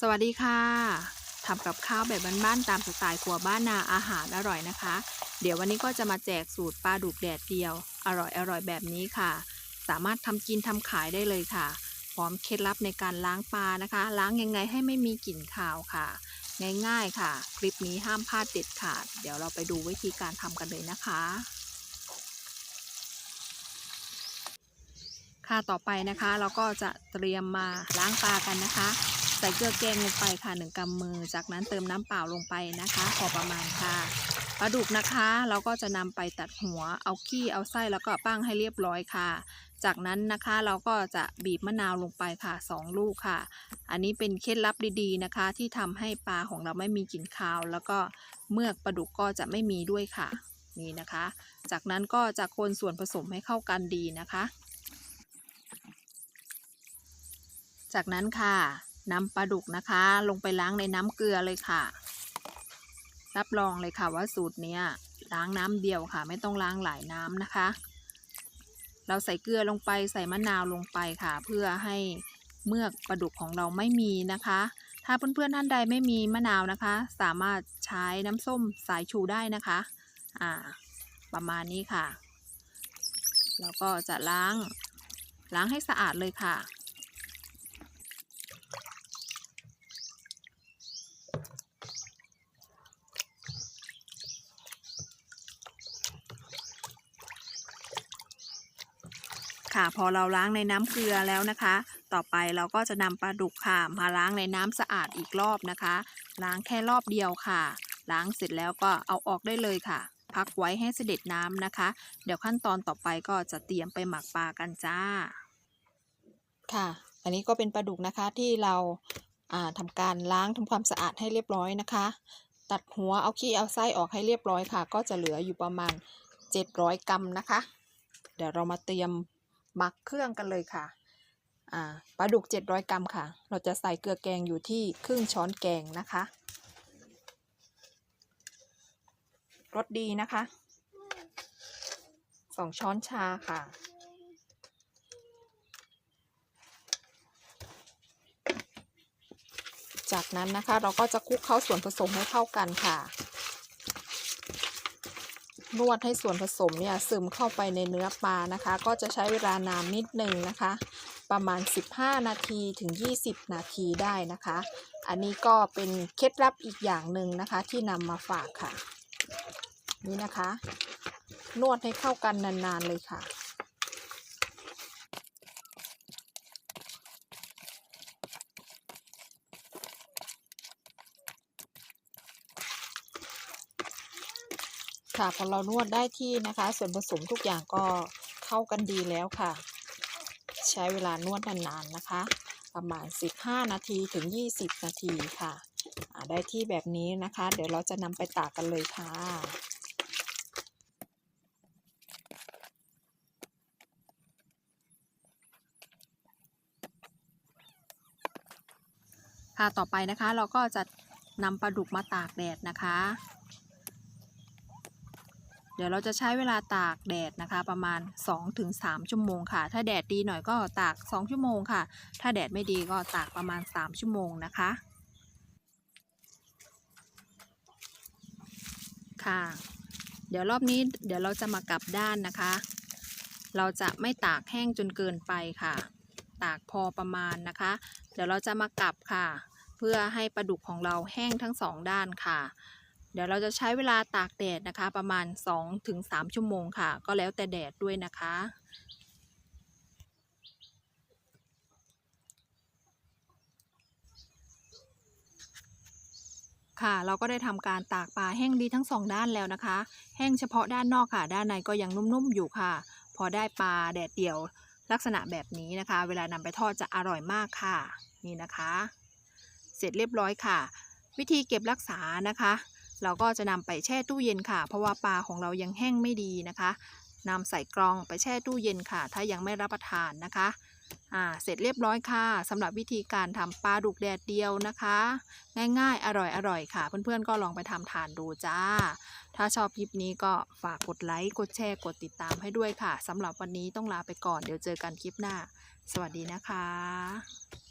สวัสดีค่ะทำกับข้าวแบบบ้านๆตามสไตล์ครัวบ้านนาอาหารอร่อยนะคะ เดี๋ยววันนี้ก็จะมาแจกสูตรปลาดุกแดดเดียว อร่อยๆแบบนี้ค่ะ สามารถทำกินทำขายได้เลยค่ะ พร้อมเคล็ดลับในการล้างปลานะคะ ล้างยังไงให้ไม่มีกลิ่นคาวค่ะ ง่ายๆค่ะ คลิปนี้ห้ามพลาดเด็ดขาด เดี๋ยวเราไปดูวิธีการทำกันเลยนะคะ ค่ะต่อไปนะคะ เราก็จะเตรียมมาล้างปลากันนะคะ ส่เกลือแกงลงไปค่ะหนึ่งกำมือ จากนั้นเติมน้ำเปล่าลงไปนะคะ พอประมาณค่ะปลาดุกนะคะ เราก็จะนำไปตัดหัว เอาขี้เอาไส้แล้วก็ปั้งให้เรียบร้อยค่ะ จากนั้นนะคะเราก็จะบีบมะนาวลงไปค่ะสองลูกค่ะ อันนี้เป็นเคล็ดลับดีๆนะคะ ที่ทำให้ปลาของเราไม่มีกลิ่นคาว แล้วก็เมือกปลาดุกก็จะไม่มีด้วยค่ะ นี่นะคะ จากนั้นก็จะคนส่วนผสมให้เข้ากันดีนะคะ จากนั้นค่ะ นำปลาดุกนะคะ ลงไปล้างในน้ำเกลือเลยค่ะ รับรองเลยค่ะว่าสูตรเนี้ยล้างน้ำเดียวค่ะ ไม่ต้องล้างหลายน้ำนะคะ เราใส่เกลือลงไปใส่มะนาวลงไปค่ะ เพื่อให้เมือกปลาดุกของเราไม่มีนะคะ ถ้าเพื่อนๆท่านใดไม่มีมะนาวนะคะ สามารถใช้น้ำส้มสายชูได้นะคะ อ่า ประมาณนี้ค่ะ แล้วก็จะล้างล้างให้สะอาดเลยค่ะ ค่ะ พอเราล้างในน้ำเกลือแล้วนะคะ ต่อไปเราก็จะนำปลาดุกค่ะมาล้างในน้ำสะอาดอีกรอบนะคะ ล้างแค่รอบเดียวค่ะ ล้างเสร็จแล้วก็เอาออกได้เลยค่ะ พักไว้ให้เสด็จน้ำนะคะ เดี๋ยวขั้นตอนต่อไปก็จะเตรียมไปหมักปลากันจ้า ค่ะ อันนี้ก็เป็นปลาดุกนะคะที่เราอ่าทำการล้างทำความสะอาดให้เรียบร้อยนะคะ ตัดหัวเอาขี้เอาไส้ออกให้เรียบร้อยค่ะ ก็จะเหลืออยู่ประมาณ 700 กรัมนะคะ เดี๋ยวเรามาเตรียม หมักเครื่องกันเลยค่ะปลาดุก 700 กรัมค่ะ เราจะใส่เกลือแกงอยู่ที่ครึ่งช้อนแกงนะคะรสดีนะคะ สองช้อนชาค่ะ จากนั้นนะคะเราก็จะคลุกเข้าส่วนผสมให้เข้ากันค่ะ นวดให้ส่วนผสมเนี่ยซึมเข้าไปในเนื้อปลานะคะ ก็จะใช้เวลานานนิดนึงนะคะ ประมาณ 15 นาทีถึง 20 นาทีได้นะคะ อันนี้ก็เป็นเคล็ดลับอีกอย่างหนึ่งนะคะ ที่นำมาฝากค่ะ นี่นะคะ นวดให้เข้ากันนานๆเลยค่ะ ค่ะพอเรานวดได้ที่นะคะ ส่วนผสมทุกอย่างก็เข้ากันดีแล้วค่ะ ใช้เวลานวดนานๆนะคะ ประมาณ 15 นาทีถึง 20 นาทีค่ะได้ที่แบบนี้นะคะ เดี๋ยวเราจะนำไปตากกันเลยค่ะค่ะต่อไปนะคะเราก็จะนำปลาดุกมาตากแดดนะคะ เดี๋ยวเราจะใช้เวลาตากแดดนะคะ ประมาณ 2-3 ชั่วโมงค่ะ ถ้าแดดดีหน่อยก็ตาก 2 ชั่วโมงค่ะ ถ้าแดดไม่ดีก็ตากประมาณ 3 ชั่วโมงนะคะ ค่ะ เดี๋ยวรอบนี้เดี๋ยวเราจะมากลับด้านนะคะ เราจะไม่ตากแห้งจนเกินไปค่ะ ตากพอประมาณนะคะ เดี๋ยวเราจะมากลับค่ะ เพื่อให้ปลาดุกของเราแห้งทั้งสองด้านค่ะ เดี๋ยวเราจะใช้เวลาตากแดดนะคะ ประมาณ 2-3 ชั่วโมงค่ะ ก็แล้วแต่แดดด้วยนะคะค่ะเราก็ได้ทำการตากปลาแห้งดีทั้งสองด้านแล้วนะคะ แห้งเฉพาะด้านนอกค่ะ ด้านในก็ยังนุ่มๆอยู่ค่ะ พอได้ปลาแดดเดี่ยวลักษณะแบบนี้นะคะ เวลานำไปทอดจะอร่อยมากค่ะ นี่นะคะ เสร็จเรียบร้อยค่ะ วิธีเก็บรักษานะคะ เราก็จะนำไปแช่ตู้เย็นค่ะ เพราะว่าปลาของเรายังแห้งไม่ดีนะคะนำใส่กรองไปแช่ตู้เย็นค่ะ ถ้ายังไม่รับประทานนะคะอ่าเสร็จเรียบร้อยค่ะสำหรับวิธีการทำปลาดุกแดดเดียวนะคะ ง่ายๆ อร่อยๆค่ะ เพื่อนๆก็ลองไปทำทานดูจ้า ถ้าชอบคลิปนี้ก็ฝากกดไลค์กดแชร์กดติดตามให้ด้วยค่ะสำหรับวันนี้ต้องลาไปก่อนเดี๋ยวเจอกันคลิปหน้า สวัสดีนะคะ